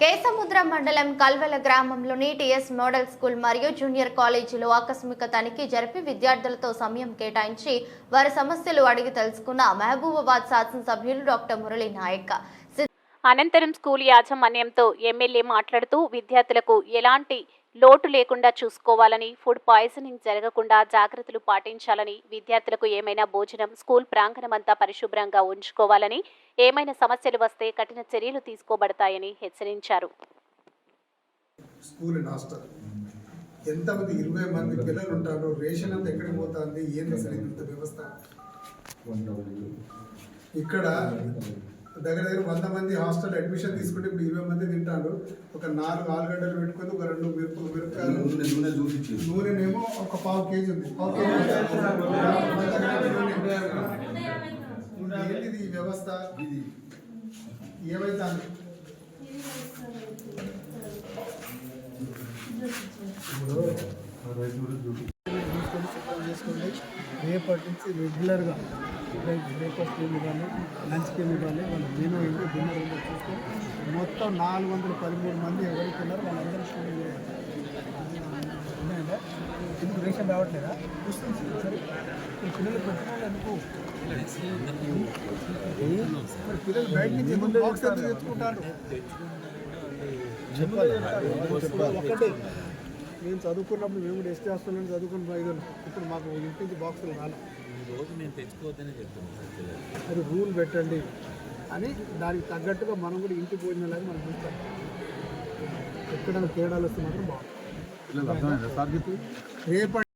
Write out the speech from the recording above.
కేసముద్ర మండలం కల్వెల గ్రామంలోని TS model school మరియు జూనియర్ కాలేజీలో ఆకస్మిక తనిఖీ జరిపి విద్యార్థులతో సమయం కేటాయించి వారి సమస్యలు అడిగి తెలుసుకున్న మహబూబాబాద్ శాసనసభ్యులు డాక్టర్ మురళీ నాయక్ అనంతరం స్కూల్ యాజమాన్యంతో ఎమ్మెల్యే మాట్లాడుతూ విద్యార్థులకు ఎలాంటి లోటు లేకుండా చూసుకోవాలని ఫుడ్ పాయిజనింగ్ జరగకుండా జాగ్రత్తలు పాటించాలని విద్యార్థులకు ఏమైనా భోజనం స్కూల్ ప్రాంగణమంతా పరిశుభ్రంగా ఉంచుకోవాలని ఏమైనా సమస్యలు వస్తే కఠిన చర్యలు తీసుకోబడతాయని హెచ్చరించారు. School and hostel. ఎంతమంది ఇరవై మంది పిల్లలు ఉంటారు రేషన్ అంతా ఎక్కడ పోతుంది ఏంది అసలు ఇంత వ్యవస్థ? ఇక్కడ దగ్గర దగ్గర వంద మంది హాస్టల్ అడ్మిషన్ తీసుకుంటే ఇప్పుడు ఇరవై మంది తింటారు. ఒక నాలుగు ఆలుగడ్డలు పెట్టుకొని ఒక రెండు మిరప మిరపకాయలు. నూనె నూనె చూపించి నూనెనేమో ఒక పావు కేజీ ఉంది. పావు కేజీ ఏంటిది ఈ వ్యవస్థ? ఇది. ఏమైతుంది సిద్ధం చేసుకోండి రేపటి నుంచి రెగ్యులర్గా బ్రేక్ఫాస్ట్ ఏమి ఇవ్వాలి? లంచ్కి ఏమి ఇవ్వాలి? వాళ్ళ మెనూ ఏంటి? డిన్నర్ ఏంటో చూస్తే మొత్తం నాలుగు వందల పదమూడు మంది ఎవరికి ఉన్నారు వాళ్ళందరూ స్టూడెంట్ ఉన్నాయంటే? ఎందుకు రేషన్ రావట్లేదా? చూస్తాం సరే ఈ పిల్లలు పెట్టిన వాళ్ళు ఎందుకు? పిల్లలు బయట నుంచి ఎందుకు బాక్స్ ఎందుకు తెచ్చుకుంటారు? ఒకటే మేము చదువుకున్నప్పుడు మేము కూడా ఎస్టీ హాస్టల్లో చదువుకుని ఇప్పుడు మాకు ఇంటి నుంచి బాక్సులు రాలేదు రోజు నేను తెచ్చుకోవద్దనే చెప్తున్నాను అది రూల్ పెట్టండి అని దానికి తగ్గట్టుగా మనం కూడా ఇంటి భోజనాలని మనం చూస్తాం. ఎక్కడైనా తేడాలు వస్తే మాత్రం బాగుంటుంది. రేపటి